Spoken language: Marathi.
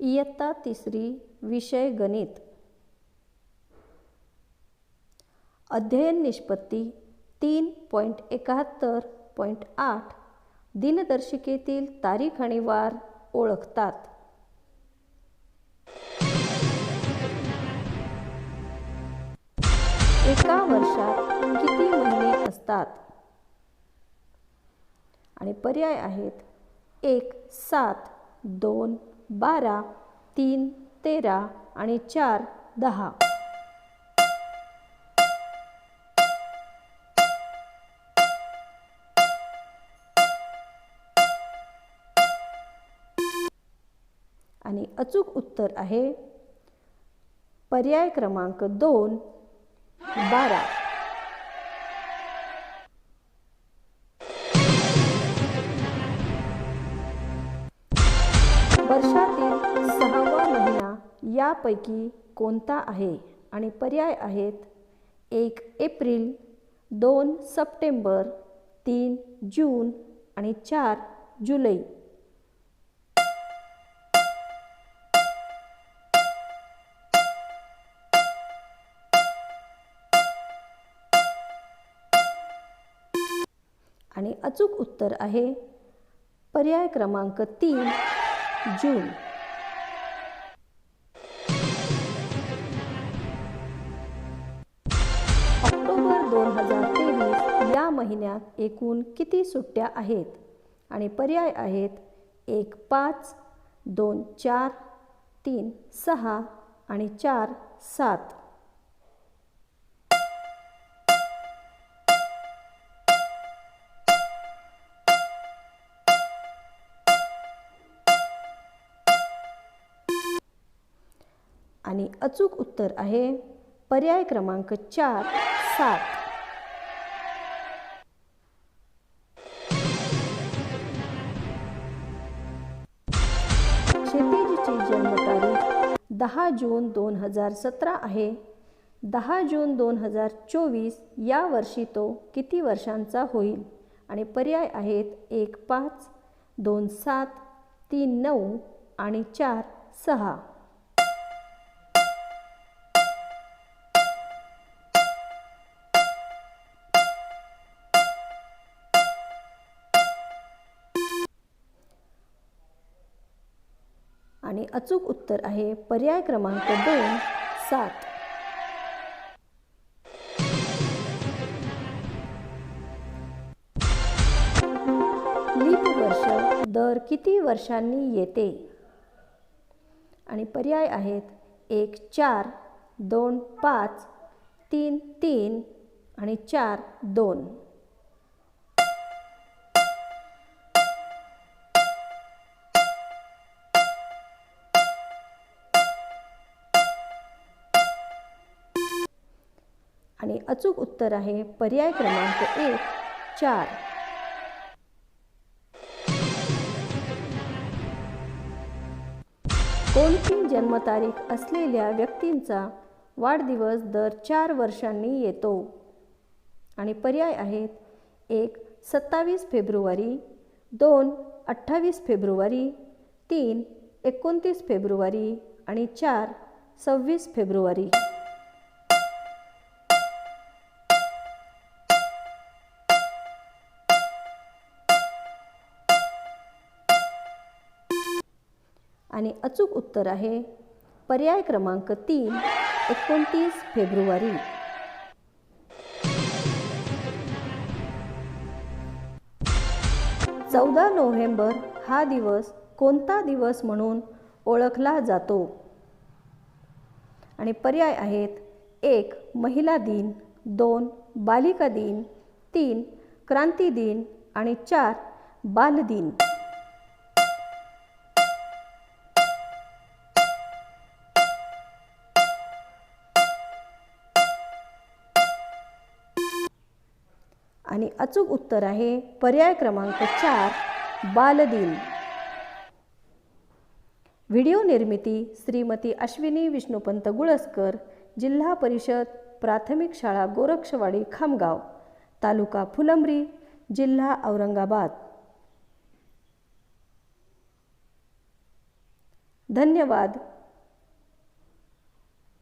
इयत्ता तिसरी विषय गणित. अध्ययन निष्पत्ती तीन पॉईंट एकाहत्तर पॉईंट आठ. दिनदर्शिकेतील तारीख आणि वार ओळखतात. एका वर्षात किती महिने असतात? आणि पर्याय आहेत एक सात दोन बारा तीन तेरा आणि चार दहा. आणि अचूक उत्तर आहे पर्याय क्रमांक दोन बारा. वर्षातील सहावा महिना यापैकी कोणता आहे? आणि पर्याय आहेत एक एप्रिल दोन सप्टेंबर तीन जून आणि चार जुलै. आणि अचूक उत्तर आहे पर्याय क्रमांक तीन. जून. ऑक्टोबर दोन हजार तेवीस या महिन्यात एकूण किती सुट्ट्या आहेत? आणि पर्याय आहेत एक पाच दोन चार तीन सहा आणि चार सात. आणि अचूक उत्तर आहे पर्याय क्रमांक चार सात. जन्मतारीख दहा जून दोन हजार सतरा आहे. दहा जून दोन हजार चोवीस या वर्षी तो किती वर्षांचा होईल? आणि पर्याय आहेत एक पाच दोन सात तीन नऊ आणि चार सहा. आणि अचूक उत्तर आहे पर्याय क्रमांक दोन सात. लीप वर्ष दर किती वर्षांनी येते? आणि पर्याय आहेत एक चार दोन पाच तीन तीन आणि चार दोन. आणि अचूक उत्तर आहे पर्याय क्रमांक एक चार. कोणती जन्मतारीख असलेल्या व्यक्तींचा वाढदिवस दर चार वर्षांनी येतो? आणि पर्याय आहेत एक सत्तावीस फेब्रुवारी दोन अठ्ठावीस फेब्रुवारी तीन एकोणतीस फेब्रुवारी आणि चार सव्वीस फेब्रुवारी. आणि अचूक उत्तर आहे. पर्याय क्रमांक तीन एकोणतीस फेब्रुवारी. चौदा नोव्हेंबर हा दिवस कोणता दिवस म्हणून ओळखला जातो? आणि पर्याय आहेत एक महिला दिन दोन बालिका दिन तीन क्रांती दिन आणि चार बालदिन आणि अचूक उत्तर आहे पर्याय क्रमांक चार बालदिन. व्हिडिओ निर्मिती श्रीमती अश्विनी विष्णुपंत गुळसकर जिल्हा परिषद प्राथमिक शाळा गोरक्षवाडी खामगाव तालुका फुलंब्री जिल्हा औरंगाबाद. धन्यवाद.